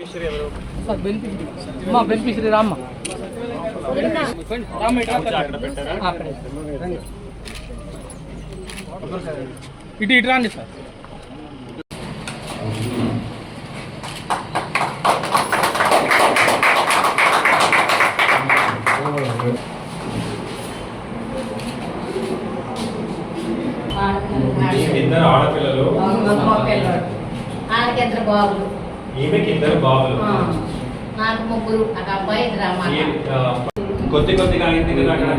Sir beneficiary రామ్మ. ఇటు. ఇటు రాండి సార్. ఇద్దరు ఆడపిల్లలు. ఆయనకి ఇద్దరు బాబులు ఈమెకి ఇద్దరు బాబులు. నాకు ముగ్గురు అబ్బాయి ఇద్దరు అమ్మాయి కొద్ది కొద్దిగా అయింది కదా అక్కడ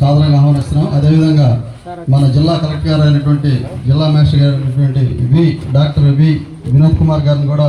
సాధారణంగా ఆహ్వానిస్తున్నాం. అదేవిధంగా మన జిల్లా కలెక్టర్ గారు అయినటువంటి జిల్లా మేజిస్ట్రేట్ గారు అయినటువంటి V doctor V Vinod Kumar గారిని కూడా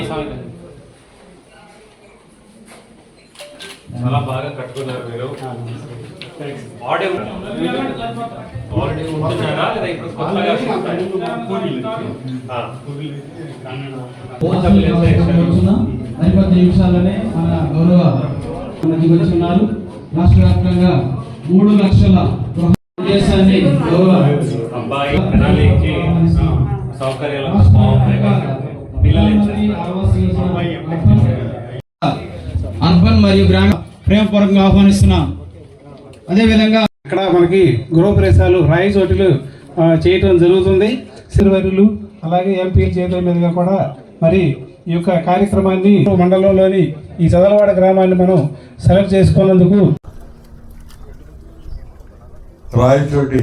స్వామి స్వామి చాలా బాగా కట్టుకున్నారు మీరు. ఆడే ఆల్రెడీ ఉంటున్నారా లేదా ఇప్పుడు కొత్తగా ఆ. మరికొద్ది నిమిషాల్లోనే మన గౌరవ మధ్యకి వచ్చి ఉన్నారు రాష్ట్ర వ్యాప్తంగా మూడు లక్షల దేశాన్ని గౌరవ అబ్బాయి సౌకర్యాలు అర్బన్- మరియు గ్రామ ప్రేమపూర్వకంగా ఆహ్వానిస్తున్నాం. అదేవిధంగా ఇక్కడ మనకి గృహప్రవేశాలు రాయి చోటులు చేయటం జరుగుతుంది. సిరివరులు అలాగే ఎంపీ చేతుల మీదుగా కూడా మరి ఈ యొక్క కార్యక్రమాన్ని మండలంలోని ఈ చదలవాడ గ్రామాన్ని మనం సెలెక్ట్ చేసుకున్నందుకు రాయచోటి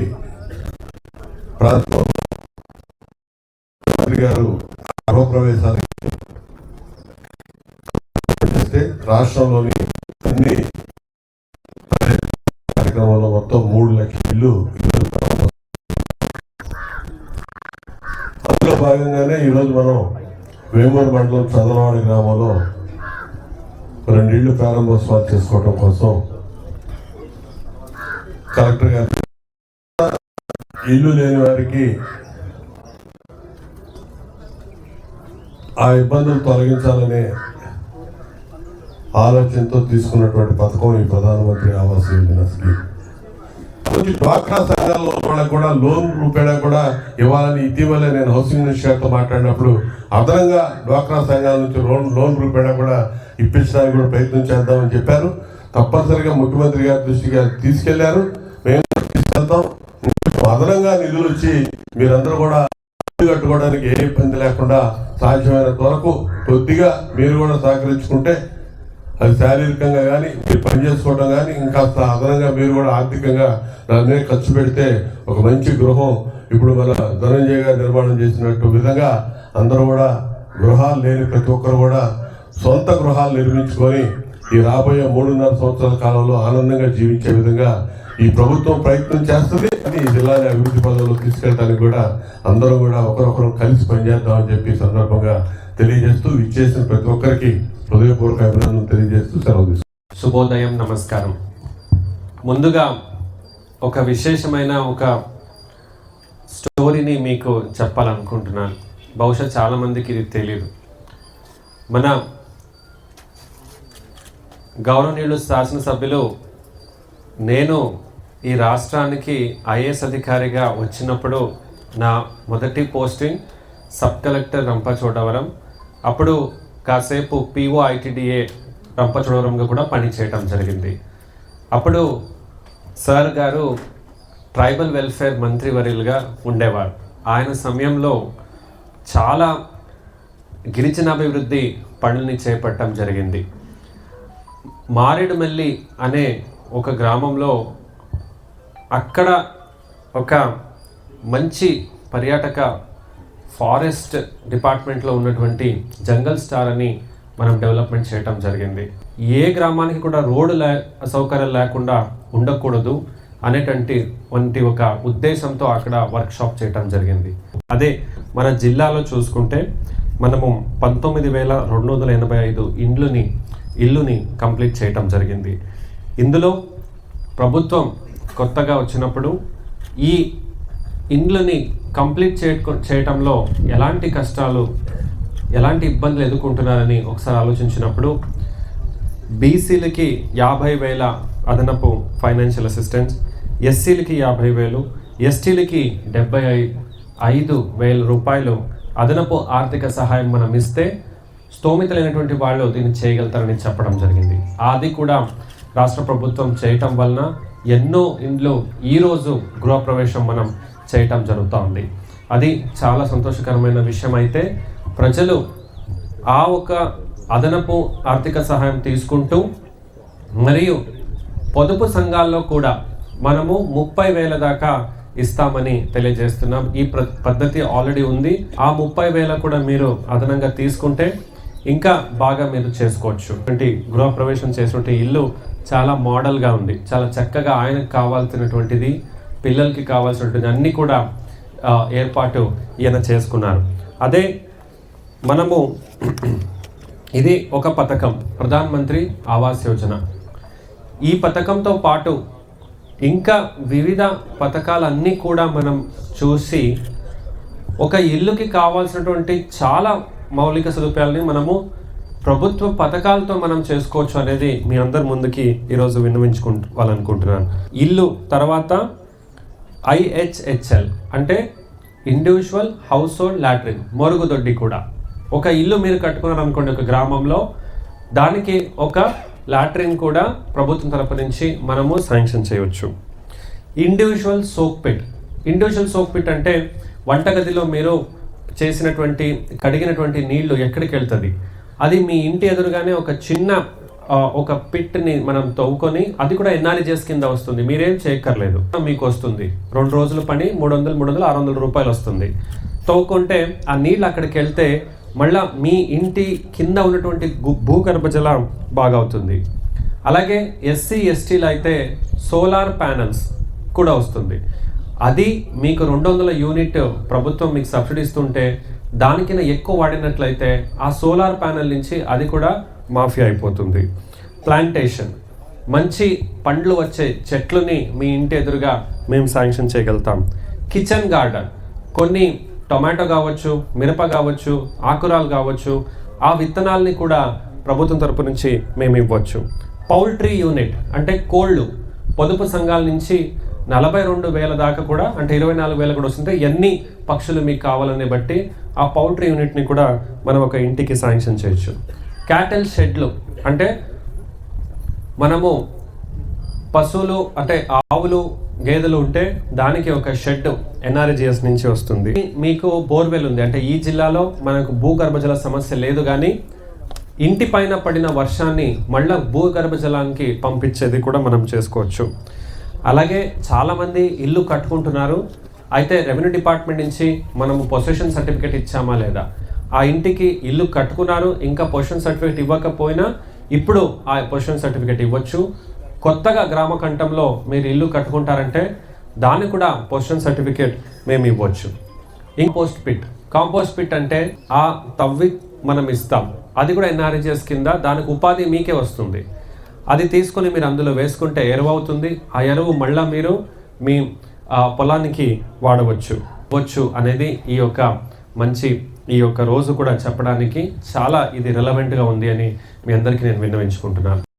గారు గృహప్రవేశానికి చేస్తే రాష్ట్రంలోని అన్ని కార్యక్రమాల్లో మొత్తం మూడు లక్షల ఇల్లు అందులో భాగంగానే ఈరోజు మనం వేమూరు మండలం చంద్రవాడి గ్రామంలో రెండిళ్ళు ప్రారంభోత్సవాలు చేసుకోవడం కోసం కలెక్టర్ గారు ఇల్లు లేని వారికి ఆ ఇబ్బందులు తొలగించాలనే ఆలోచనతో తీసుకున్నటువంటి పథకం ఈ ప్రధానమంత్రి ఆవాస్ యోజన స్కీమ్. కొన్ని డ్వాక్రా సంఘాల్లో వాళ్ళకు కూడా లోన్ రూపేణా కూడా ఇవ్వాలని ఇటీవలే నేను హౌసింగ్ మినిస్టర్ గారితో మాట్లాడినప్పుడు అదనంగా డ్వాక్రా సంఘాల నుంచి లోన్ లోన్ రూపేణా కూడా ఇప్పించడానికి కూడా ప్రయత్నం చేద్దామని చెప్పారు. తప్పనిసరిగా ముఖ్యమంత్రి గారి దృష్టికి తీసుకెళ్ళారు. మేము తీసుకెళ్తాం. అదనంగా నిధులు వచ్చి మీరందరూ కూడా కట్టుకోవడానికి ఏ ఇబ్బంది లేకుండా సాధ్యమైనంత వరకు కొద్దిగా మీరు కూడా సహకరించుకుంటే అది శారీరకంగా కానీ మీరు పని చేసుకోవడం కానీ ఇంకాస్త అదనంగా మీరు కూడా ఆర్థికంగా దాని ఖర్చు పెడితే ఒక మంచి గృహం ఇప్పుడు మన ధనంజయ గారు నిర్మాణం చేసినట్టు విధంగా అందరూ కూడా గృహాలు లేని ప్రతి ఒక్కరు కూడా సొంత గృహాలు నిర్మించుకొని ఈ రాబోయే మూడున్నర సంవత్సరాల కాలంలో ఆనందంగా జీవించే విధంగా ఈ ప్రభుత్వం ప్రయత్నం చేస్తుంది. అని ఈ జిల్లాని అభివృద్ధి పదంలో తీసుకెళ్ళడానికి కూడా అందరూ కూడా ఒకరొకరు కలిసి పనిచేద్దామని చెప్పి సందర్భంగా తెలియజేస్తూ ఇచ్చేసిన ప్రతి ఒక్కరికి హృదయపూర్వక అభినందనలు తెలియజేస్తూ సెలవు శుభోదయం నమస్కారం. ముందుగా ఒక విశేషమైన ఒక స్టోరీని మీకు చెప్పాలనుకుంటున్నాను. బహుశా చాలామందికి ఇది తెలియదు మన గౌరవనీయులు శాసనసభ్యులు నేను ఈ రాష్ట్రానికి ఐఏఎస్ అధికారిగా వచ్చినప్పుడు నా మొదటి పోస్టింగ్ సబ్ కలెక్టర్ రంపచోడవరం. అప్పుడు కాసేపు పిఓ ఐటీడీఏ రంపచోడవరంగా కూడా పనిచేయటం జరిగింది. అప్పుడు సార్ గారు ట్రైబల్ వెల్ఫేర్ మంత్రివర్యులుగా ఉండేవారు. ఆయన సమయంలో చాలా గిరిజనాభివృద్ధి పనుల్ని చేపట్టడం జరిగింది. మారేడుమల్లి అనే ఒక గ్రామంలో అక్కడ ఒక మంచి పర్యాటక ఫారెస్ట్ డిపార్ట్మెంట్లో ఉన్నటువంటి జంగల్ స్టార్ అని మనం డెవలప్మెంట్ చేయటం జరిగింది. ఏ గ్రామానికి కూడా రోడ్డు లే అసౌకర్యం లేకుండా ఉండకూడదు అనేటువంటి వంటి ఒక ఉద్దేశంతో అక్కడ వర్క్షాప్ చేయటం జరిగింది. అదే మన జిల్లాలో చూసుకుంటే మనము పంతొమ్మిది వేల రెండు వందల ఎనభై ఐదు ఇండ్లుని ఇల్లుని కంప్లీట్ చేయటం జరిగింది. ఇందులో ప్రభుత్వం కొత్తగా వచ్చినప్పుడు ఈ ఇండ్లని కంప్లీట్ చే చేయటంలో ఎలాంటి కష్టాలు ఎలాంటి ఇబ్బందులు ఎదుర్కొంటున్నారని ఒకసారి ఆలోచించినప్పుడు బీసీలకి యాభై వేల అదనపు ఫైనాన్షియల్ అసిస్టెన్స్ ఎస్సీలకి యాభై వేలు ఎస్టీలకి డెబ్బై ఐదు వేల రూపాయలు అదనపు ఆర్థిక సహాయం మనం ఇస్తే స్తోమితలైనటువంటి వాళ్ళు దీన్ని చేయగలుగుతారని చెప్పడం జరిగింది. అది కూడా రాష్ట్ర ప్రభుత్వం చేయటం వలన ఎన్నో ఇండ్లు ఈరోజు గృహప్రవేశం మనం చేయటం జరుగుతూ ఉంది అది చాలా సంతోషకరమైన విషయం అయితే ప్రజలు ఆ ఒక అదనపు ఆర్థిక సహాయం తీసుకుంటూ మరియు పొదుపు సంఘాల్లో కూడా మనము ముప్పై వేల దాకా ఇస్తామని తెలియజేస్తున్నాం. ఈ ప్ర పద్ధతి ఆల్రెడీ ఉంది. ఆ ముప్పై వేల కూడా మీరు అదనంగా తీసుకుంటే ఇంకా బాగా మీరు చేసుకోవచ్చు. అంటే గృహప్రవేశం చేసినటువంటి ఇల్లు చాలా మోడల్గా ఉంది. చాలా చక్కగా ఆయనకు కావాల్సినటువంటిది పిల్లలకి కావాల్సినటువంటి అన్నీ కూడా ఏర్పాటు ఈయన చేసుకున్నారు. అదే మనము ఇది ఒక పథకం ప్రధాన్ మంత్రి ఆవాస్ యోజన. ఈ పథకంతో పాటు ఇంకా వివిధ పథకాలన్నీ కూడా మనం చూసి ఒక ఇల్లుకి కావాల్సినటువంటి చాలా మౌలిక సదుపాయాలని మనము ప్రభుత్వ పథకాలతో మనం చేసుకోవచ్చు అనేది మీ అందరి ముందుకి ఈరోజు విన్నవించుకోవాలనుకుంటున్నాను. ఇల్లు తర్వాత ఐహెచ్హెచ్ఎల్ అంటే ఇండివిజువల్ హౌస్ హోల్డ్ లాట్రిన్ మరుగుదొడ్డి కూడా. ఒక ఇల్లు మీరు కట్టుకున్నారనుకోండి ఒక గ్రామంలో దానికి ఒక లాట్రిన్ కూడా ప్రభుత్వం తరపు నుంచి మనము శాంక్షన్ చేయవచ్చు. Individual soak pit individual soak pit అంటే వంటగదిలో మీరు చేసినటువంటి కడిగినటువంటి నీళ్ళు ఎక్కడికి వెళ్తుంది? అది మీ ఇంటి ఎదురుగానే ఒక చిన్న ఒక పిట్ని మనం తవ్వుకొని అది కూడా ఎన్ఆర్జీఎస్ కింద వస్తుంది? మీరేం చేయక్కర్లేదు. మీకు వస్తుంది. రెండు రోజుల పని మూడు వందలు మూడు వందలు ఆరు వందల రూపాయలు వస్తుంది. తవ్వుకుంటే ఆ నీళ్ళు అక్కడికి వెళ్తే మళ్ళా మీ ఇంటి కింద ఉన్నటువంటి భూగర్భ జలం బాగా అవుతుంది అలాగే ఎస్సీ ఎస్టీలు అయితే సోలార్ ప్యానల్స్ కూడా వస్తుంది. అది మీకు రెండు వందల యూనిట్ ప్రభుత్వం మీకు సబ్సిడీ ఇస్తుంటే దానికిన ఎక్కువ వాడినట్లయితే ఆ సోలార్ ప్యానల్ నుంచి అది కూడా మాఫీ అయిపోతుంది. ప్లాంటేషన్. మంచి పండ్లు వచ్చే చెట్లని మీ ఇంటి ఎదురుగా మేము శాంక్షన్ చేయగలుగుతాం. Kitchen garden. కొన్ని టొమాటో కావచ్చు మిరప కావచ్చు ఆకురాలు కావచ్చు ఆ విత్తనాల్ని కూడా ప్రభుత్వం తరపు నుంచి మేము ఇవ్వచ్చు. పౌల్ట్రీ యూనిట్ అంటే కోళ్ళు. పొదుపు సంఘాల నుంచి నలభై రెండు వేల దాకా కూడా అంటే ఇరవై నాలుగు వేల కూడా వస్తుంటే ఎన్ని పక్షులు మీకు కావాలని బట్టి ఆ పౌల్ట్రీ యూనిట్ని కూడా మనం ఒక ఇంటికి శాంక్షన్ చేయొచ్చు. క్యాటల్ షెడ్లు అంటే మనము పశువులు అంటే ఆవులు గేదెలు ఉంటే దానికి ఒక షెడ్ ఎన్ఆర్జిఎస్ నుంచి వస్తుంది. మీకు బోర్వెల్ ఉంది. అంటే ఈ జిల్లాలో మనకు భూగర్భజల సమస్య లేదు కానీ ఇంటి పైన పడిన వర్షాన్ని మళ్ళా భూగర్భ జలానికి పంపించేది కూడా మనం చేసుకోవచ్చు. అలాగే చాలామంది ఇల్లు కట్టుకుంటున్నారు. అయితే రెవెన్యూ డిపార్ట్మెంట్ నుంచి మనము పొసిషన్ సర్టిఫికేట్ ఇచ్చామా లేదా? ఆ ఇంటికి ఇల్లు కట్టుకున్నారు ఇంకా పొజిషన్ సర్టిఫికేట్ ఇవ్వకపోయినా ఇప్పుడు ఆ పొజిషన్ సర్టిఫికేట్ ఇవ్వచ్చు. కొత్తగా గ్రామ కంఠంలో మీరు ఇల్లు కట్టుకుంటారంటే దానికి కూడా పొజిషన్ సర్టిఫికేట్ మేము ఇవ్వచ్చు. Imposed pit. కాంపోస్ట్ పిట్ అంటే ఆ తవ్వి మనం ఇస్తాం. అది కూడా ఎన్ఆర్జిఎస్ కింద దానికి ఉపాధి మీకే వస్తుంది. అది తీసుకొని మీరు అందులో వేసుకుంటే ఎరువు అవుతుంది ఆ ఎరువు మళ్ళీ మీరు మీ ఆ, పొలానికి వాడవచ్చు. వచ్చు అనేది ఈ యొక్క మంచి ఈ యొక్క రోజు కూడా చెప్పడానికి చాలా ఇది రిలవెంట్గా ఉంది అని మీ అందరికీ నేను విన్నవించుకుంటున్నాను.